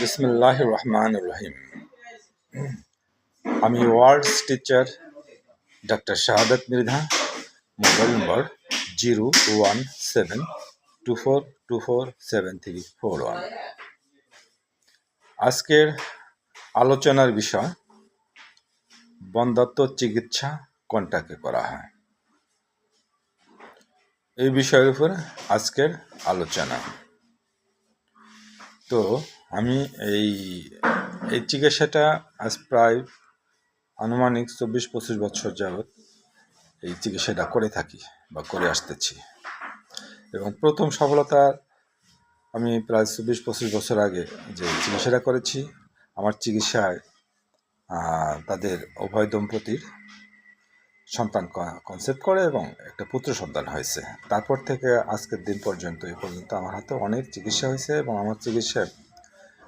বিসমিল্লাহ রহমান রহিম আমি words teacher doctor Shahadat Mridha mobile number zero one seven two four two four, seven three four one. আজকের আলোচনার বিষয় বন্ধাত্ম চিকিৎসা কোনটাকে করা হয়? এই বিষয়ের উপর আজকের আলোচনা। তো আমি এই এই চিকিৎসাটা আজ প্রায় আনুমানিক চব্বিশ পঁচিশ বছর যাবৎ এই চিকিৎসাটা করে থাকি বা করে আসতেছি। এবং প্রথম সফলতা আমি প্রায় চব্বিশ পঁচিশ বছর আগে যে চিকিৎসাটা করেছি, আমার চিকিৎসায় তাদের উভয় দম্পতির সন্তান কনসেপ্ট করে এবং একটা পুত্র সন্তান হয়েছে। তারপর থেকে আজকের দিন পর্যন্ত এই পর্যন্ত আমার হাতে অনেক চিকিৎসা হয়েছে এবং আমার চিকিৎসায়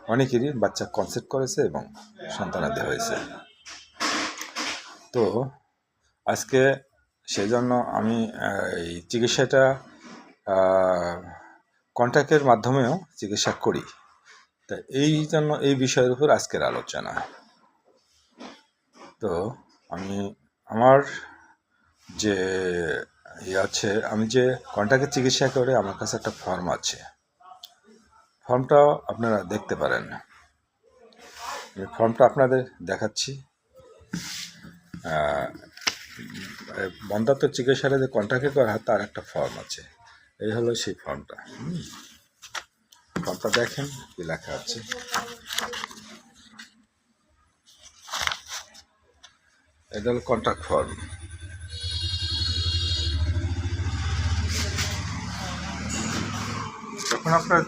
অনেকেরই বাচ্চা কনসেপ্ট করেছে এবং সন্তানাদি হয়েছে। তো আজকে সেজন্য আমি এই চিকিৎসাটা কন্ট্যাক্টের মাধ্যমেও চিকিৎসা করি। তা এই জন্য এই বিষয়ের উপর আজকের আলোচনা। তো আমি আমার যে ইয়ে আছে, আমি যে কন্ট্যাক্টের চিকিৎসা করে আমার কাছে একটা ফর্ম আছে। ফর্মটাও আপনারা দেখতে পারেন। ফর্মটা আপনাদের দেখাচ্ছি। বন্ধাত্ম চিকিৎসাটা যে কন্ট্যাক্টে করা তার একটা ফর্ম আছে। এই হলো সেই ফর্মটা। ফর্মটা দেখেন, কি লেখা আছে। এটা হলো কন্ট্যাক্ট ফর্ম যখন আপনারা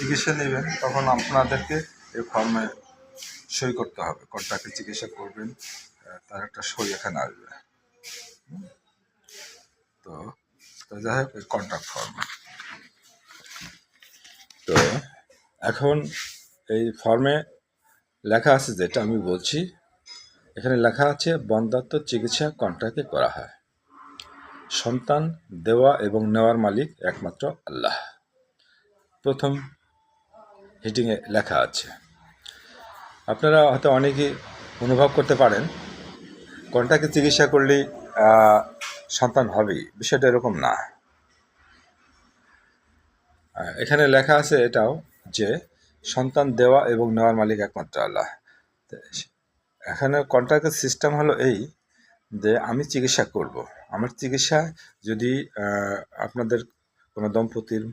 চিকিৎসা নেবেন, তখন আপনাদেরকে এই ফর্মে সই করতে হবে। কন্ট্রাক্টে চিকিৎসা করবেন তার একটা সই এখানে আসবে। তো যাই হোক, এই কন্ট্রাক্ট ফর্ম তো, এখন এই ফর্মে লেখা আছে যেটা আমি বলছি। এখানে লেখা আছে, বন্ধাত্ম চিকিৎসা কন্ট্রাক্টে করা হয়। সন্তান দেওয়া এবং নেওয়ার মালিক একমাত্র আল্লাহ। প্রথম হিটিংয়ে লেখা আছে। আপনারা হয়তো অনেকেই অনুভব করতে পারেন কন্টাকে চিকিৎসা করলেই আহ, সন্তান হবেই বিষয়টা এরকম না। এখানে লেখা আছে এটাও যে সন্তান দেওয়া এবং নেওয়ার মালিক একমাত্র আল্লাহ। এখানে কন্ট্রাক্টের সিস্টেম হলো এই যে আমি চিকিৎসা করব। আমার চিকিৎসা যদি আপনাদের কোনো দম্পতির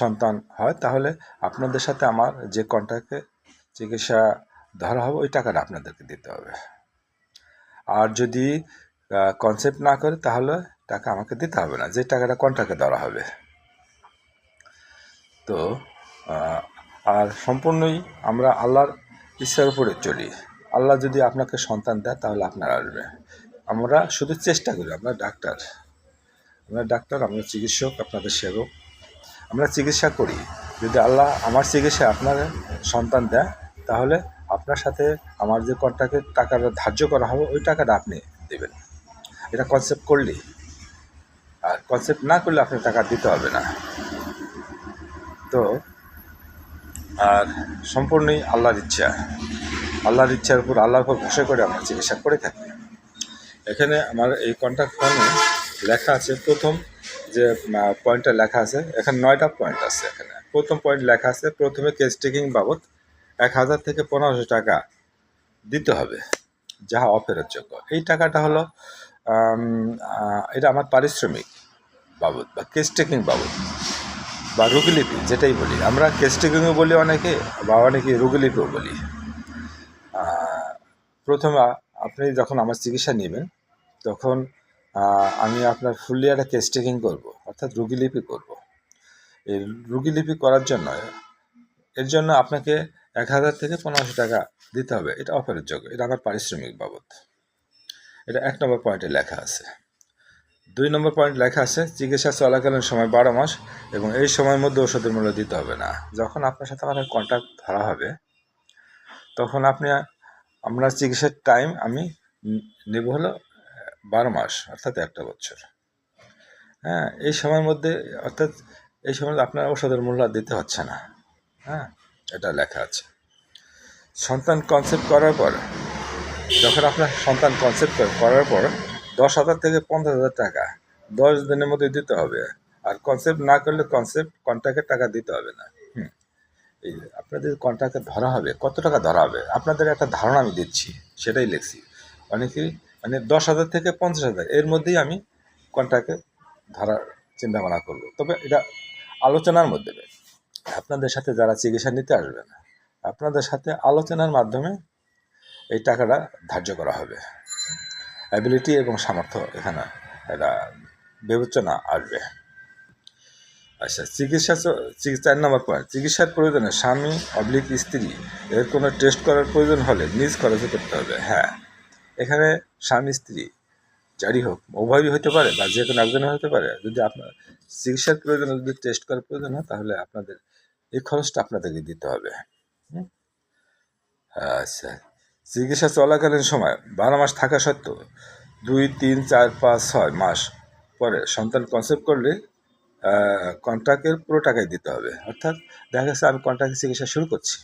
সন্তান হয়, তাহলে আপনাদের সাথে আমার যে কন্ট্রাক্টে চিকিৎসা ধরা হবে, ওই টাকাটা আপনাদেরকে দিতে হবে। আর যদি কনসেপ্ট না করে, তাহলে টাকা আমাকে দিতে হবে না, যে টাকাটা কন্ট্রাক্টে ধরা হবে। তো আর সম্পূর্ণই আমরা আল্লাহর ইচ্ছার উপরে চলি। আল্লাহ যদি আপনাকে সন্তান দেয়, তাহলে আপনার আসবে। আমরা শুধু চেষ্টা করি, আমরা ডাক্তার। আমরা ডাক্তার, আমরা চিকিৎসক, আপনাদের সেবক। আমরা চিকিৎসা করি। যদি আল্লাহ আমার চিকিৎসা আপনার সন্তান দেয়, তাহলে আপনার সাথে আমার যে কন্ট্রাক্টের টাকাটা ধার্য করা হবে, ওই টাকাটা আপনি দেবেন। এটা কনসেপ্ট করলেই। আর কনসেপ্ট না করলে আপনি টাকা দিতে হবে না। তো, আর সম্পূর্ণই আল্লাহর ইচ্ছা। আল্লাহর ইচ্ছার উপর আল্লাহর উপর ভরসা করে আমরা চিকিৎসা করে থাকি। এখানে আমার এই কন্ট্যাক্ট ফর্মে লেখা আছে, প্রথম যে পয়েন্টটা লেখা আছে, এখানে নয়টা পয়েন্ট আছে এখানে। প্রথম পয়েন্ট লেখা আছে, প্রথমে কেস টেকিং বাবদ এক হাজার থেকে পনেরোশো টাকা দিতে হবে, যাহা অফেরতযোগ্য এই টাকাটা হলো এটা আমার পারিশ্রমিক বাবদ বা কেস টেকিং বাবদ বা রুগীলিপি যেটাই বলি। আমরা কেস টেকিংও বলি অনেকে বা অনেকে রুগীলিপিও বলি। প্রথমে আপনি যখন আমার চিকিৎসা নেবেন, তখন আমি আপনার ফুললি একটা কেস টেকিং করব, অর্থাৎ রুগীলিপি করব। এই রুগীলিপি করার জন্য, এর জন্য আপনাকে এক হাজার থেকে পনেরোশো টাকা দিতে হবে। এটা অফারের যোগ্য এটা আমার পারিশ্রমিক বাবদ। এটা এক নম্বর পয়েন্টে লেখা আছে। দুই নম্বর পয়েন্ট লেখা আছে, চিকিৎসা চলাকালীন সময় বারো মাস এবং এই সময়ের মধ্যে ওষুধের মূল্য দিতে হবে না। যখন আপনার সাথে আমার কন্ট্যাক্ট ধরা হবে, তখন আপনি, আমরা চিকিৎসার টাইম আমি নেব হলো বারো মাস, অর্থাৎ একটা বছর। হ্যাঁ এই সময়ের মধ্যে, অর্থাৎ এই সময় আপনার ওষুধের মূল্য দিতে হচ্ছে না। হ্যাঁ এটা লেখা আছে। সন্তান কনসেপ্ট করার পর, যখন আপনার সন্তান কনসেপ্ট করার পর দশ হাজার থেকে পঞ্চাশ হাজার টাকা, দশ দিনের মধ্যে দিতে হবে। আর কনসেপ্ট না করলে কনসেপ্ট কন্ট্রাক্টের টাকা দিতে হবে না। হুম, এই আপনাদের কন্ট্রাক্টে ধরা হবে, কত টাকা ধরা হবে? আপনাদের একটা ধারণা আমি দিচ্ছি, সেটাই লিখছি। অনেকেই মানে দশ হাজার থেকে পঞ্চাশ হাজার, এর মধ্যেই আমি কন্ট্রাক্টে ধরার চিন্তা ভাবনা করব। তবে এটা আলোচনার মধ্যে আপনাদের সাথে যারা চিকিৎসা নিতে আসবেন আপনাদের সাথে আলোচনার মাধ্যমে এই টাকাটা ধার্য করা হবে। অ্যাবিলিটি এবং সামর্থ্য এখানে এটা বিবেচনা আসবে। আচ্ছা চিকিৎসা চার নম্বর পয়েন্ট চিকিৎসার প্রয়োজনে স্বামী অবলিক স্ত্রী, এর কোনো টেস্ট করার প্রয়োজন হলে নিজ খরচে করতে হবে। হ্যাঁ এখানে স্বামী, স্ত্রী, যারই হোক, উভয়ই হতে পারে বা যে কোনো একজনের হতে পারে। যদি আপনার চিকিৎসার প্রয়োজন, যদি টেস্ট করার প্রয়োজন হয়, তাহলে আপনাদের এই খরচটা আপনাদেরকে দিতে হবে। আচ্ছা। চিকিৎসা চলাকালীন সময়, বারো মাস থাকা সত্ত্বেও দুই, তিন, চার, পাঁচ, ছয় মাস পরে সন্তান কনসেপ্ট করলে কন্ট্রাক্টের পুরো টাকাই দিতে হবে। অর্থাৎ দেখা গেছে আমি কন্ট্রাক্টের চিকিৎসা শুরু করছি।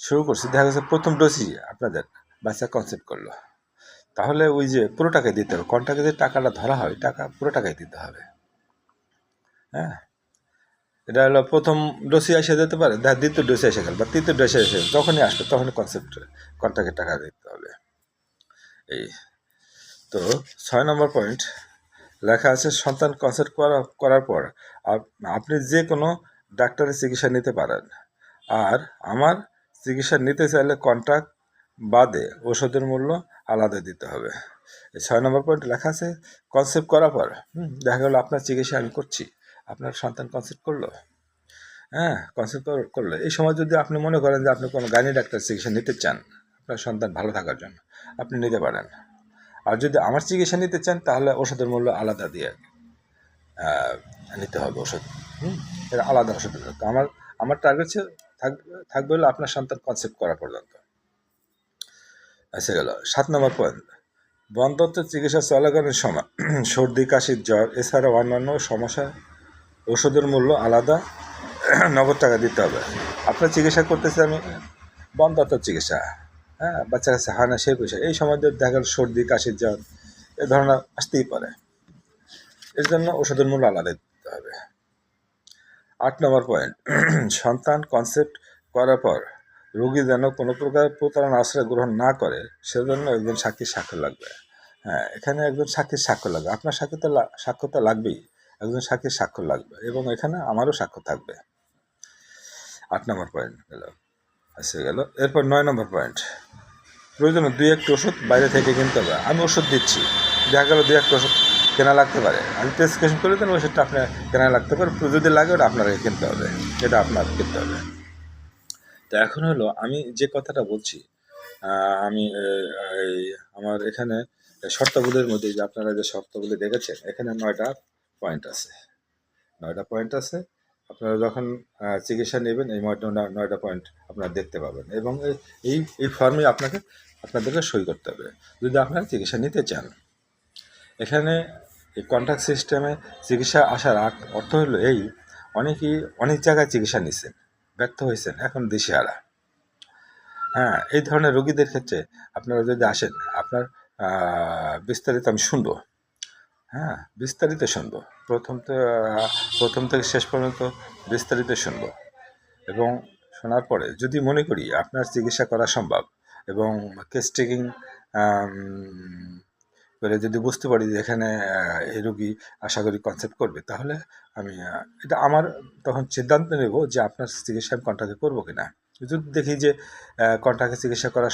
শুরু করছি, দেখা গেছে প্রথম ডোজই আপনাদের বাচ্চা কনসেপ্ট করল। তাহলে ওই যে পুরো টাকায় দিতে হবে। কন্ট্রাক্টে যে টাকাটা ধরা হয়, টাকা পুরো টাকাই দিতে হবে। হ্যাঁ? এটা হলো প্রথম ডোসি এসে যেতে পারে দেখা দ্বিতীয় ডোসে এসে গেল, বা তৃতীয় ডোসে এসে গেল তখনই আসবে তখনই কনসেপ্ট কন্ট্রাক্টের টাকা দিতে হবে। এই। তো ছয় নম্বর পয়েন্ট লেখা আছে, সন্তান কনসেপ্ট করা, করার পর আপনি যে কোনো ডাক্তারের চিকিৎসা নিতে পারেন। আর আমার চিকিৎসা নিতে চাইলে কন্ট্রাক্ট বাদে ওষুধের মূল্য আলাদা দিতে হবে। ছয় নম্বর পয়েন্ট লেখা আছে কনসেপ্ট করার পর দেখা গেলো আপনার চিকিৎসা আমি করছি, আপনার সন্তান কনসেপ্ট করল। হ্যাঁ কনসেপ্ট করল। এই সময় যদি আপনি মনে করেন যে আপনি কোনো গাইনি ডাক্তার চিকিৎসা নিতে চান, আপনার সন্তান ভালো থাকার জন্য, আপনি নিতে পারেন। আর যদি আমার চিকিৎসা নিতে চান, তাহলে ওষুধের মূল্য আলাদা দিয়ে নিতে হবে ওষুধ হুম, এটা আলাদা ওষুধ দিতে হবে। তো আমার আমার টার্গেট থাকবে থাকবে হলো আপনার সন্তান কনসেপ্ট করা পর্যন্ত। এসে গেল। সাত নম্বর পয়েন্ট বন্ধত্ব চিকিৎসা চলাকালীন সময় সর্দি কাশির জ্বর, এছাড়া অন্যান্য সমস্যা, ওষুধের মূল্য আলাদা, নগদ টাকা দিতে হবে। আপনার চিকিৎসা করতেছে আমি বন্ধত্ব চিকিৎসা। হ্যাঁ বাচ্চা কাছে হয় না, সেই পয়সা এই সময় দেখা গেল সর্দি কাশির জ্বর, এ ধরনের আসতেই পারে। এর জন্য ওষুধের মূল্য আলাদা দিতে হবে। আট নম্বর পয়েন্ট সন্তান কনসেপ্ট করার পর রোগী যেন কোনো প্রকার প্রতারণা, আশ্রয় গ্রহণ না করে, সেজন্য একজন সাক্ষীর স্বাক্ষর লাগবে। হ্যাঁ এখানে একজন সাক্ষীর স্বাক্ষর লাগবে। আপনার সাক্ষী তো স্বাক্ষর তো লাগবেই। একজন সাক্ষীর স্বাক্ষর লাগবে এবং এখানে আমারও স্বাক্ষর থাকবে। আট নম্বর পয়েন্ট গেল, এসে গেল। এরপর নয় নম্বর পয়েন্ট প্রয়োজনে দুই একটি ওষুধ বাইরে থেকে কিনতে হবে। আমি ওষুধ দিচ্ছি। দেখা গেল দুই একটা ওষুধ কেনা লাগতে পারে। আমি প্রেসক্রিপশন করে দেন ওষুধটা আপনার কেনা লাগতে পারে। যদি লাগে ওটা আপনাকে কিনতে হবে। এটা আপনার কিনতে হবে। তো এখন হলো আমি যে কথাটা বলছি আমি আমার এখানে শর্তাবলীর মধ্যে যে আপনারা যে শর্তাবলী দেখেছেন, এখানে নয়টা পয়েন্ট আছে। নয়টা পয়েন্ট আছে, আপনারা যখন চিকিৎসা নেবেন, এই নয়টা পয়েন্ট আপনারা দেখতে পাবেন এবং এই এই ফর্মে আপনাকে, আপনাদেরকে সই করতে হবে। যদি আপনারা চিকিৎসা নিতে চান, এখানে এই কন্ট্রাক্ট সিস্টেমে চিকিৎসা আসার অর্থ হলো এই, অনেকেই অনেক জায়গায় চিকিৎসা নিচ্ছেন ব্যর্থ হয়েছেন, এখন দিশেহারা। হ্যাঁ এই ধরনের রোগীদের ক্ষেত্রে আপনারা যদি আসেন, আপনার বিস্তারিত আমি শুনব। হ্যাঁ বিস্তারিত শুনব। প্রথম তো, প্রথম থেকে শেষ পর্যন্ত বিস্তারিত শুনব। এবং শোনার পরে যদি মনে করি আপনার চিকিৎসা করা সম্ভব এবং কেস টেকিং করে যদি বুঝতে পারি যে এখানে এই রোগী আশা করি কনসেপ্ট করবে, তাহলে আমি এটা আমার তখন সিদ্ধান্ত নেব যে আপনার চিকিৎসা আমি কন্ট্রাক্টে করব কিনা। যদি দেখি যে কন্ট্রাক্টে চিকিৎসা করা